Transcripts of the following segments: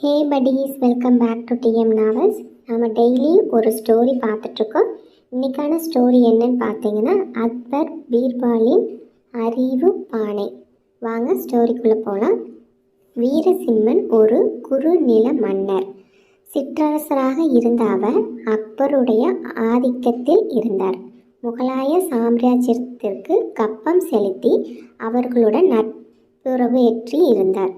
Hey buddies welcome back to T M novels நம்ம daily ஒரு story பார்த்துட்ருக்கோம். இன்றைக்கான ஸ்டோரி என்னன்னு பார்த்தீங்கன்னா அக்பர் பீர்பாலின் அறிவு பானை வாங்க ஸ்டோரிக்குள்ளே போகலாம் வீரசிம்மன் ஒரு குறுநில மன்னர். சிற்றரசராக இருந்த அவர் அக்பருடைய ஆதிக்கத்தில் இருந்தார். முகலாய சாம்ராஜ்யத்திற்கு கப்பம் செலுத்தி அவர்களுடன் நட்புறவு ஏற்றி இருந்தார்.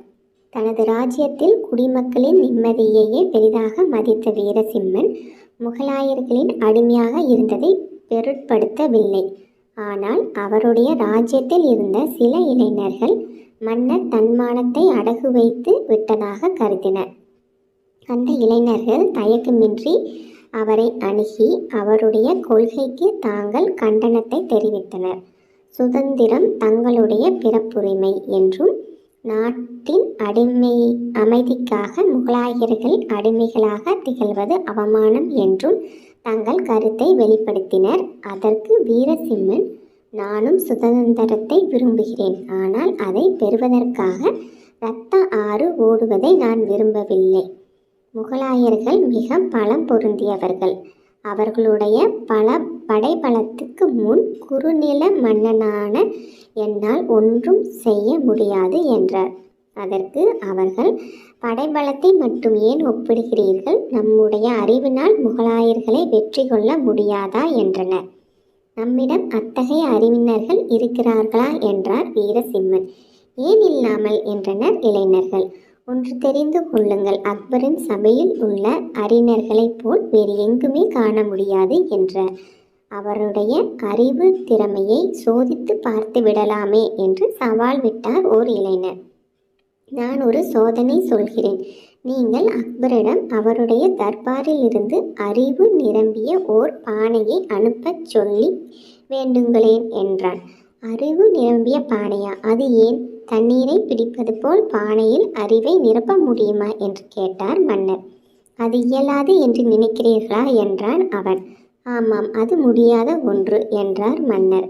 தனது ராஜ்யத்தில் குடிமக்களின் நிம்மதியையே பெரிதாக மதித்த வீரசிம்மன் முகலாயர்களின் அடிமையாக இருந்ததை பொருட்படுத்தவில்லை. ஆனால் அவருடைய ராஜ்யத்தில் இருந்த சில இளைஞர்கள் மன்னர் தன்மானத்தை அடகு வைத்து விட்டதாக கருதினர். அந்த இளைஞர்கள் தயக்கமின்றி அவரை அணுகி அவருடைய கொள்கைக்கு தாங்கள் கண்டனத்தை தெரிவித்தனர். சுதந்திரம் தங்களுடைய பிறப்புரிமை என்றும் நாட்டின் அடிமை அமைதிக்காக முகலாயர்கள் அடிமைகளாக திகழ்வது அவமானம் என்றும் தங்கள் கருத்தை வெளிப்படுத்தினர். அதற்கு வீரசிம்மன் நானும் சுதந்திரத்தை விரும்புகிறேன். ஆனால் அதை பெறுவதற்காக இரத்த ஆறு ஓடுவதை நான் விரும்பவில்லை. முகலாயர்கள் மிக பலம் பொருந்தியவர்கள். அவர்களுடைய பல படைபலத்துக்கு முன் குறுநில மன்னனான என்னால் ஒன்றும் செய்ய முடியாது என்றார். அதற்கு அவர்கள் படைபலத்தை மட்டும் ஏன் ஒப்பிடுகிறீர்கள்? நம்முடைய அறிவினால் முகலாயர்களை வெற்றி கொள்ள முடியாதா என்றனர். நம்மிடம் அத்தகைய அறிவினர்கள் இருக்கிறார்களா என்றார் வீரசிம்மன். ஏன் இல்லாமல் என்றனர் இளைஞர்கள். ஒன்று தெரிந்து கொள்ளுங்கள். அக்பரின் சபையில் உள்ள அறிஞர்களைப் போல் வேறு எங்குமே காண முடியாது என்றார். அவருடைய அறிவு திறமையை சோதித்து பார்த்து விடலாமே என்று சவால் விட்டார் ஓர் இளைஞர். நான் ஒரு சோதனை சொல்கிறேன். நீங்கள் அக்பரிடம் அவருடைய தர்பாரில் இருந்து அறிவு நிரம்பிய ஓர் பானையை அனுப்பச் சொல்லி வேண்டுங்களேன் என்றான் அறிவு நிரம்பிய பானையா? அது ஏன்? தண்ணீரை பிடிப்பது போல் பானையில் அறிவை நிரப்ப முடியுமா? என்று கேட்டார் மன்னர். அது இயலாது என்று நினைக்கிறீர்களா? என்றான் அவன். ஆமாம் அது முடியாத ஒன்று என்றார் மன்னர்.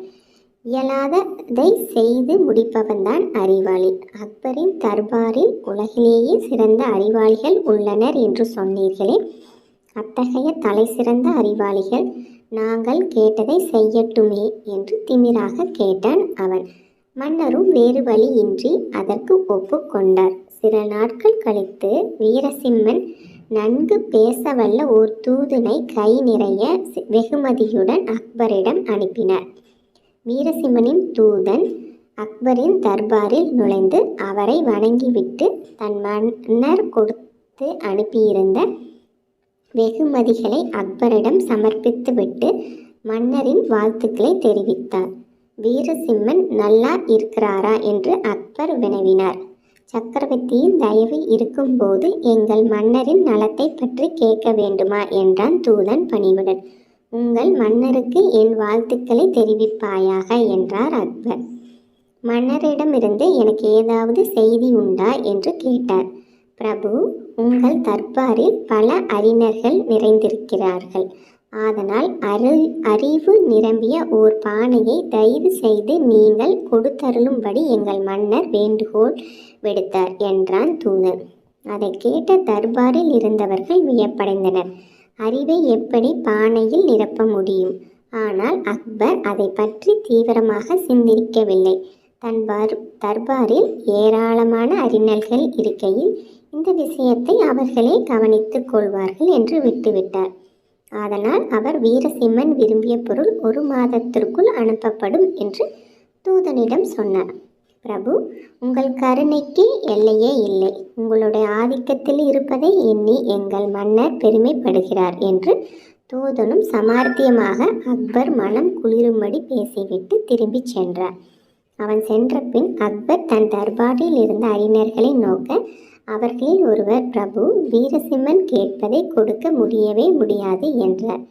இயலாததை செய்து முடிப்பவன்தான் அறிவாளி. அக்பரின் தர்பாரில் உலகிலேயே சிறந்த அறிவாளிகள் உள்ளனர் என்று சொன்னீர்களே. அத்தகைய தலை சிறந்த அறிவாளிகள் நாங்கள் கேட்டதை செய்யட்டுமே என்று திமிராக கேட்டான் அவன். மன்னரும் வேறு வழியின்றி அதற்கு ஒப்புக்கொண்டார் சில நாட்கள் கழித்து வீரசிம்மன் நன்கு பேசவல்ல ஓர் தூதனை கை நிறைய வெகுமதியுடன் அக்பரிடம் அனுப்பினார். வீரசிம்மனின் தூதன் அக்பரின் தர்பாரில் நுழைந்து அவரை வணங்கிவிட்டு தன் மன்னர் கொடுத்து அனுப்பியிருந்த வெகுமதிகளை அக்பரிடம் சமர்ப்பித்துவிட்டு மன்னரின் வாழ்த்துக்களை தெரிவித்தார். வீரசிம்மன் நல்லா இருக்கிறாரா என்று அக்பர் வினவினார். சக்கரவர்த்தியின் தயவு இருக்கும்போது எங்கள் மன்னரின் நலத்தை பற்றி கேட்க வேண்டுமா? என்றான் தூதன் பணிவுடன். உங்கள் மன்னருக்கு என் வாழ்த்துக்களை தெரிவிப்பாயாக என்றார் அக்பர். மன்னரிடமிருந்து எனக்கு ஏதாவது செய்தி உண்டா? என்று கேட்டார். பிரபு உங்கள் தர்பாரில் பல அறிஞர்கள் நிறைந்திருக்கிறார்கள். ஆதனால் அருள் அறிவு நிரம்பிய ஓர் பானையை தயவு செய்து நீங்கள் கொடுத்தருளும்படி எங்கள் மன்னர் வேண்டுகோள் விடுத்தார் என்றான் தூதன். அதை கேட்ட தர்பாரில் இருந்தவர்கள் வியப்படைந்தனர். அறிவை எப்படி பானையில் நிரப்ப முடியும்? ஆனால் அக்பர் அதை பற்றி தீவிரமாக சிந்திக்கவில்லை. தன் பர் தர்பாரில் ஏராளமான அறிஞர்கள் இருக்கையில் இந்த விஷயத்தை அவர்களே கவனித்துக் கொள்வார்கள் என்று விட்டுவிட்டார். அதனால் அவர் வீரசிம்மன் விரும்பிய பொருள் ஒரு மாதத்திற்குள் அனுப்பப்படும் என்று தூதனிடம் சொன்னார். பிரபு உங்கள் கருணைக்கு எல்லையே இல்லை. உங்களுடைய ஆதிக்கத்தில் இருப்பதை எண்ணி எங்கள் மன்னர் பெருமைப்படுகிறார் என்று தூதனும் சமார்த்தியமாக அக்பர் மனம் குளிரும்படி பேசிவிட்டு திரும்பிச் சென்றார். அவன் சென்ற பின் அக்பர் தன் தர்பாரில் இருந்த அறிஞர்களை நோக்க அவர்களில் ஒருவர் பிரபு வீரசிம்மன் கேட்பதை கொடுக்க முடியவே முடியாது என்றார்.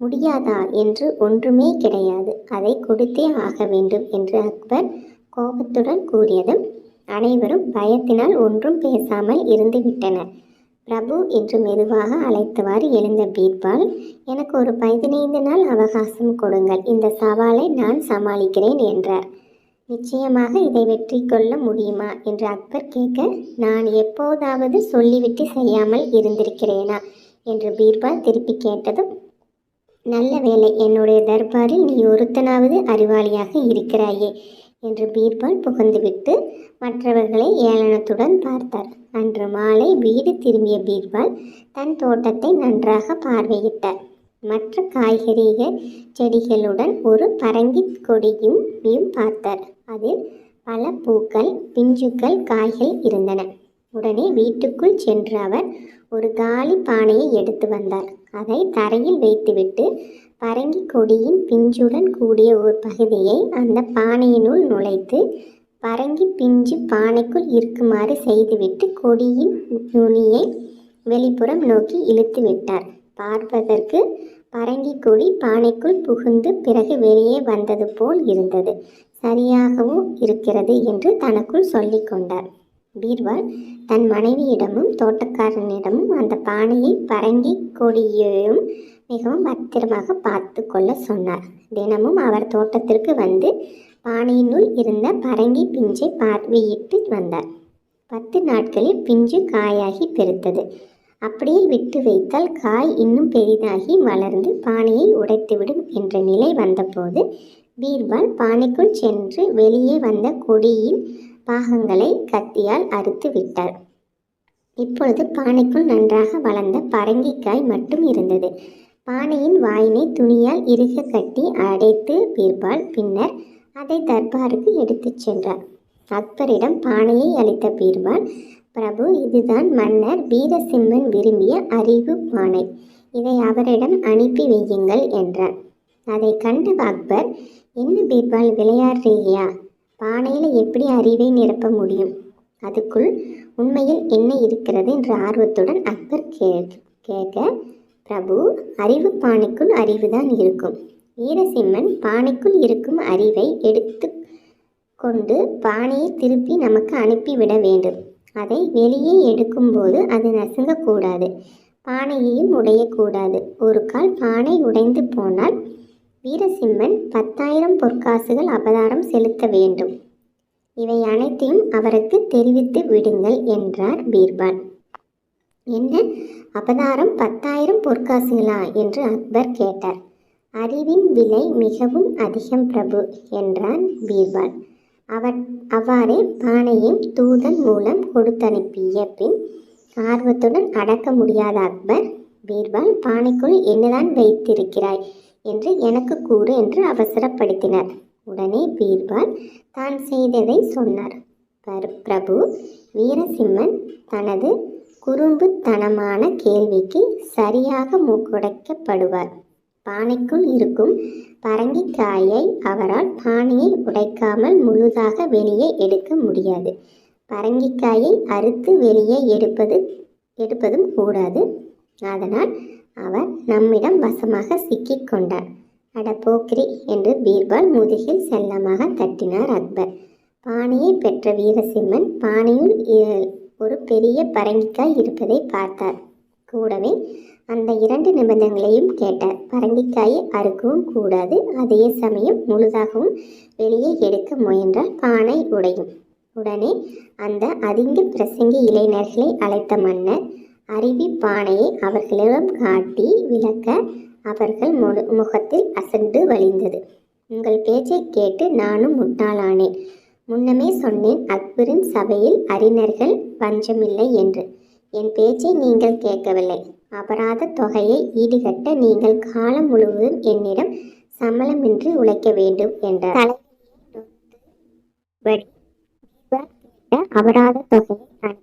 முடியாதா? என்று ஒன்றுமே கிடையாது. அதை கொடுத்தே ஆக வேண்டும் என்று அக்பர் கோபத்துடன் கூறியதும் அனைவரும் பயத்தினால் ஒன்றும் பேசாமல் இருந்துவிட்டனர் பிரபு என்று மெதுவாக அழைத்தவாறு எழுந்த பீர்பால் எனக்கு ஒரு பதினைந்து நாள் அவகாசம் கொடுங்கள். இந்த சவாலை நான் சமாளிக்கிறேன் என்றார். நிச்சயமாக இதை வெற்றி கொள்ள முடியுமா? என்று அக்பர் கேட்க நான் எப்போதாவது சொல்லிவிட்டு செய்யாமல் இருந்திருக்கிறேனா? என்று பீர்பால் திருப்பி கேட்டதும் நல்ல வேலை என்னுடைய தர்பாரில் நீ ஒருத்தனாவது அறிவாளியாக இருக்கிறாயே என்று பீர்பால் புகழ்ந்துவிட்டு மற்றவர்களை ஏளனத்துடன் பார்த்தார். அன்று மாலை வீடு திரும்பிய பீர்பால் தன் தோட்டத்தை நன்றாக பார்வையிட்டார். மற்ற காய்கறிகள் செடிகளுடன் ஒரு பரங்கி கொடியும் பார்த்தார். அதில் பல பூக்கள் பிஞ்சுக்கள் காய்கள் இருந்தன. உடனே வீட்டுக்குள் சென்று அவர் ஒரு காலி பானையை எடுத்து வந்தார். அதை தரையில் வைத்துவிட்டு பரங்கி கொடியின் பிஞ்சுடன் கூடிய ஒரு பகுதியை அந்த பானையினுள் நுழைத்து பரங்கி பிஞ்சு பானைக்குள் இருக்குமாறு செய்துவிட்டு கொடியின் நுனியை வெளிப்புறம் நோக்கி இழுத்து விட்டார். பார்ப்பதற்கு பரங்கி கொடி பானைக்குள் புகுந்து பிறகு வெளியே வந்தது போல் இருந்தது. சரியாகவும் இருக்கிறது என்று தனக்குள் சொல்லிக் கொண்டார். பீர்பால் தன் மனைவியிடமும் தோட்டக்காரனிடமும் அந்த பானையை பரங்கி கொடியையும் மிகவும் பத்திரமாக பார்த்து கொள்ள சொன்னார். தினமும் அவர் தோட்டத்திற்கு வந்து பானையினுள் இருந்த பரங்கி பிஞ்சை பார்வையிட்டு வந்தார். பத்து நாட்களில் பிஞ்சு காயாகி பெருத்தது. அப்படியே விட்டு வைத்தால் காய் இன்னும் பெரிதாகி வளர்ந்து பானையை உடைத்துவிடும் என்ற நிலை வந்தபோது பீர்பால் பானைக்குள் சென்று வெளியே வந்த கொடியின் பாகங்களை கத்தியால் அறுத்து விட்டார். இப்பொழுது பானைக்குள் நன்றாக வளர்ந்த பரங்கிக்காய் மட்டும் இருந்தது. பானையின் வாயினை துணியால் இறுக கட்டி அடைத்து பீர்பால் பின்னர் அதை தர்பாருக்கு எடுத்துச் சென்றார். அக்பரிடம் பானையை அளித்த பீர்பால் பிரபு இதுதான் மன்னர் வீரசிம்மன் விரும்பிய அறிவு பானை. இதை அவரிடம் அனுப்பி வையுங்கள் என்றார் அதை கண்ட அக்பர் என்ன பீர்பால் விளையாடுறீயா? பானையில் எப்படி அறிவை நிரப்ப முடியும்? அதுக்குள் உண்மையில் என்ன இருக்கிறது? என்ற ஆர்வத்துடன் அக்பர் கே கேட்க பிரபு அறிவு பானைக்குள் அறிவுதான் இருக்கும். வீரசிம்மன் பானைக்குள் இருக்கும் அறிவை எடுத்து கொண்டு பானையை திருப்பி நமக்கு அனுப்பிவிட வேண்டும். அதை வெளியே எடுக்கும்போது அது நசுங்கக்கூடாது. பானையையும் உடையக்கூடாது. ஒரு கால் பானை உடைந்து போனால் வீரசிம்மன் பத்தாயிரம் பொற்காசுகள் அபதாரம் செலுத்த வேண்டும். இவை அனைத்தையும் அவருக்கு தெரிவித்து விடுங்கள் என்றார் பீர்பால் என்ன? அபதாரம் பத்தாயிரம் பொற்காசுகளா? என்று அக்பர் கேட்டார். அறிவின் விலை மிகவும் அதிகம் பிரபு என்றான் பீர்பால் அவர் அவ்வாறே பானையும் தூதன் மூலம் கொடுத்தனுப்பிய பின் ஆர்வத்துடன் அடக்க முடியாத அக்பர் பீர்பால் பானைக்குள் என்னதான் வைத்திருக்கிறாய் என்று எனக்கு கூறு என்று அவசரப்படுத்தினார். உடனே பீர்பால் தான் செய்ததை சொன்னார். பிரபு வீரசிம்மன் தனது குறும்புத்தனமான கேள்விக்கு சரியாக மூக்குடைக்கப்படுவார். பானைக்குள் இருக்கும் பரங்கிக்காயை அவரால் பானையை உடைக்காமல் முழுதாக வெளியே எடுக்க முடியாது. பரங்கிக்காயை அறுத்து வெளியே எடுப்பது எடுப்பதும் கூடாது. அதனால் அவர் நம்மிடம் வசமாக சிக்கிக் கொண்டார். அட போக்கிரி என்று பீர்பால் முதுகில் செல்லமாக தட்டினார் அக்பர். பானையை பெற்ற வீரசிம்மன் பானையுள் ஒரு பெரிய பரங்கிக்காய் இருப்பதை பார்த்தார். கூடவே அந்த இரண்டு நிபந்தனைகளையும் கேட்டார் பரங்கிக்காயை அறுக்கவும் கூடாது. அதே சமயம் முழுதாகவும் வெளியே எடுக்க முயன்றால் பானை உடையும். உடனே அந்த அதிங்க பிரசங்கி இளைஞர்களை அழைத்த மன்னர் அருவி பானையை அவர்களிடம் காட்டி விளக்க அவர்கள் முகத்தில் அசண்டு வழிந்தது. உங்கள் பேச்சை கேட்டு நானும் முட்டாளானேன். முன்னமே சொன்னேன் அக்பரின் சபையில் அறிஞர்கள் பஞ்சமில்லை என்று. என் பேச்சை நீங்கள் கேட்கவில்லை. அபராத தொகையை ஈடுகட்ட நீங்கள் காலம் முழுவதும் என்னிடம் சம்பளமின்றி உழைக்க வேண்டும் என்றார். அபராத தொகையை அனுப்பினார்.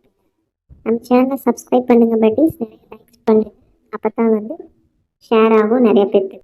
நம்ம சேனலை சப்ஸ்கிரைப் பண்ணுங்க பட்டி நிறைய லைக்ஸ் பண்ணுங்க. அப்போ தான் வந்து ஷேர் ஆகும் நிறைய பேர்த்துக்கு